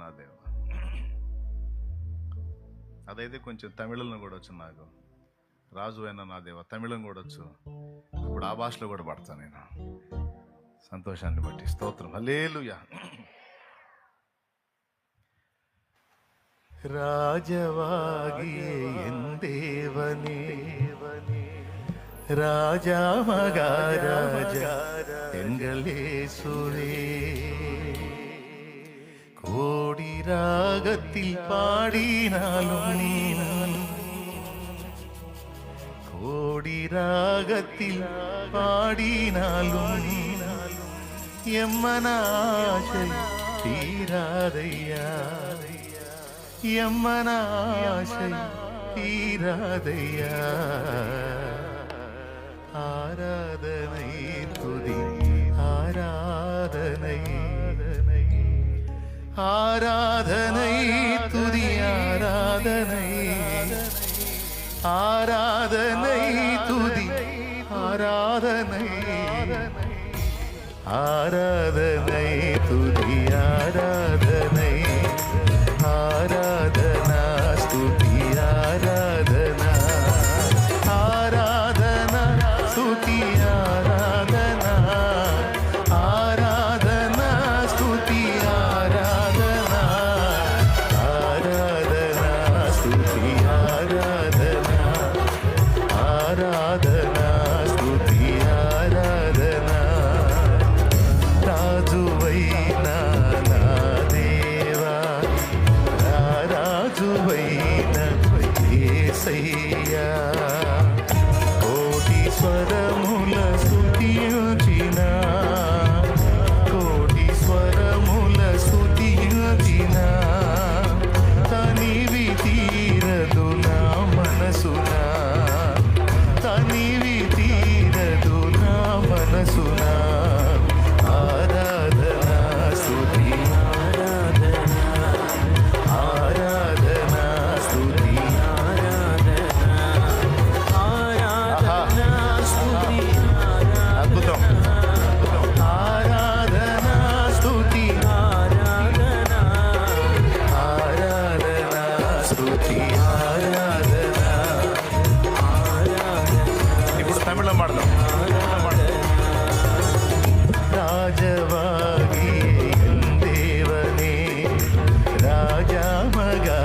నా దేవ అదైతే కొంచెం తమిళంలో కూడా వచ్చు నాకు. రాజు అయినా నా దేవ తమిళం కూడా వచ్చు. ఇప్పుడు ఆ భాషలో కూడా పడతా నేను. సంతోషాన్ని బట్టి. స్తోత్రం. హలేలుయా ராஜவாகிய என் రాజా ராஜா மகாராஜா எங்களே சுரே രാഗത്തിൽ പാടിനാലും കോടി രാഗത്തിൽ പാടിനാലും യമ്മനാശ തീരാതയ്യ യമ്മനാശ തീരാതയ്യ ആരാധനയ്യ ஆராதனை துதி ஆராதனை. ஆராதனை துதி ஆராதனை. ஆராதனை துதி ஆராதனை. రాజా మగా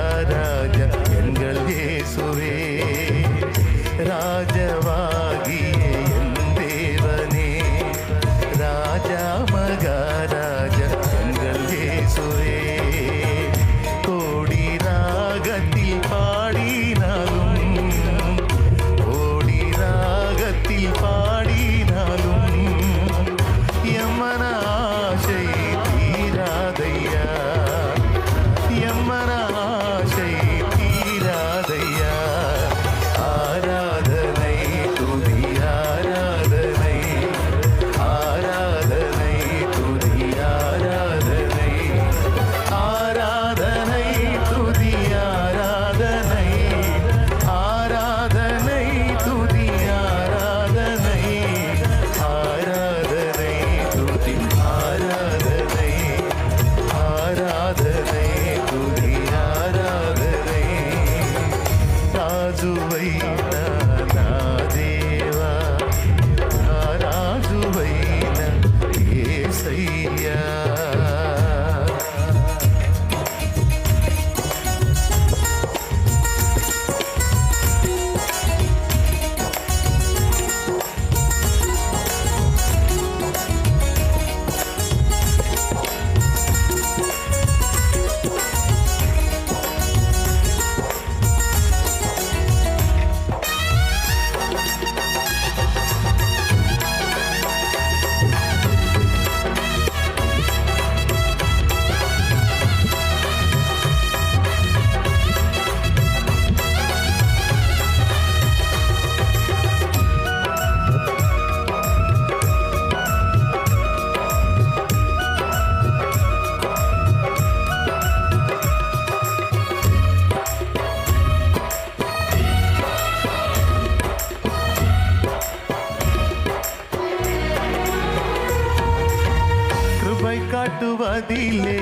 你的泪。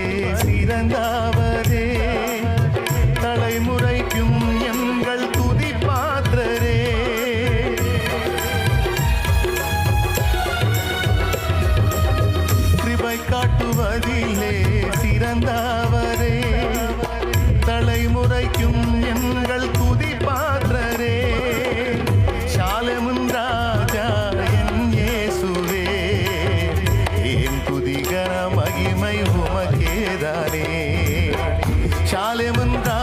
துதிகன மகிமை உமக்கேதானே சாலை முந்தா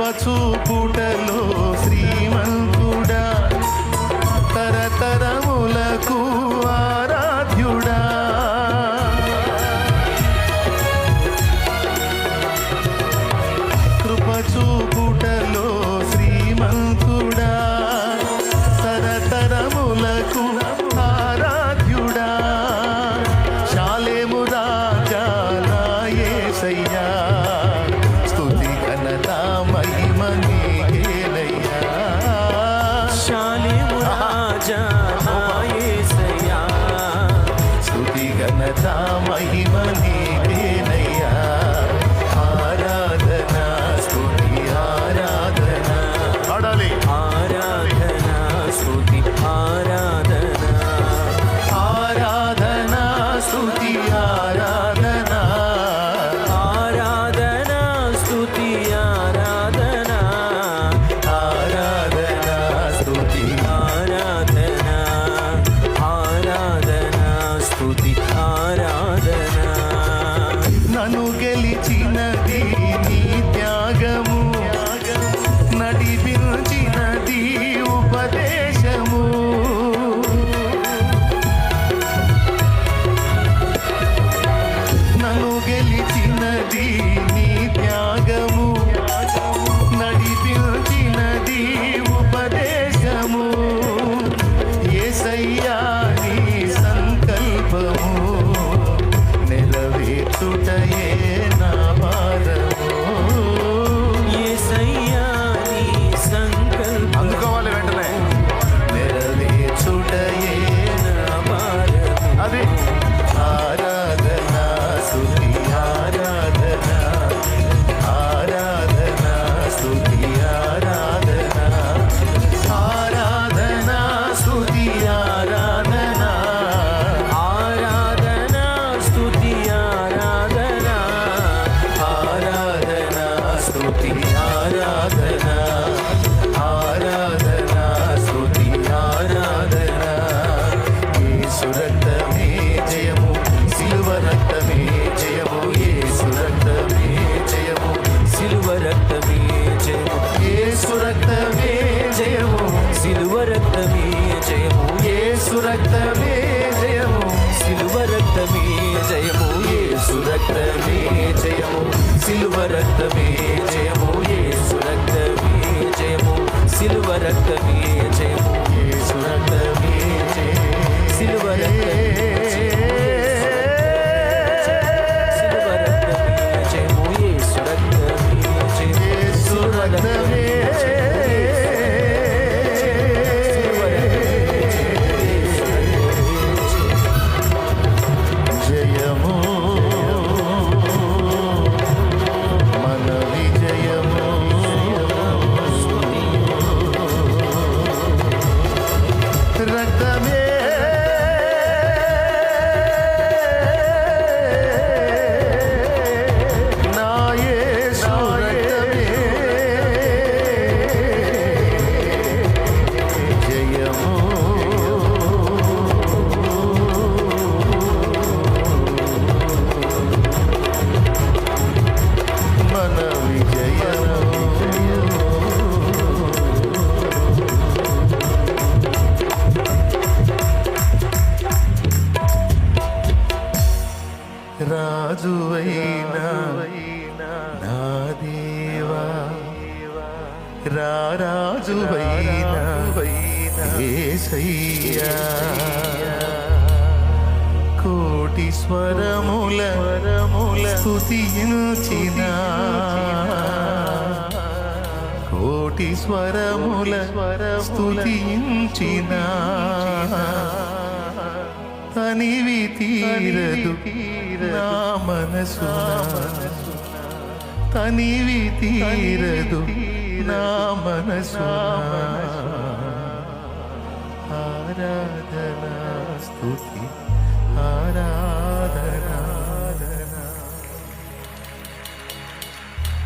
కృపచూపుటలో శ్రీమంతుడా? மகிமனே ಸುಟಯೇ परत में ఏసయ్యా కోటి స్వరముల వరముల స్థుతించిన కోటి స్వరముల స్థుతించిన తనివి తీరదు నా మనసు తనివి తీరదు నా మనసు आराधना स्तुति आरा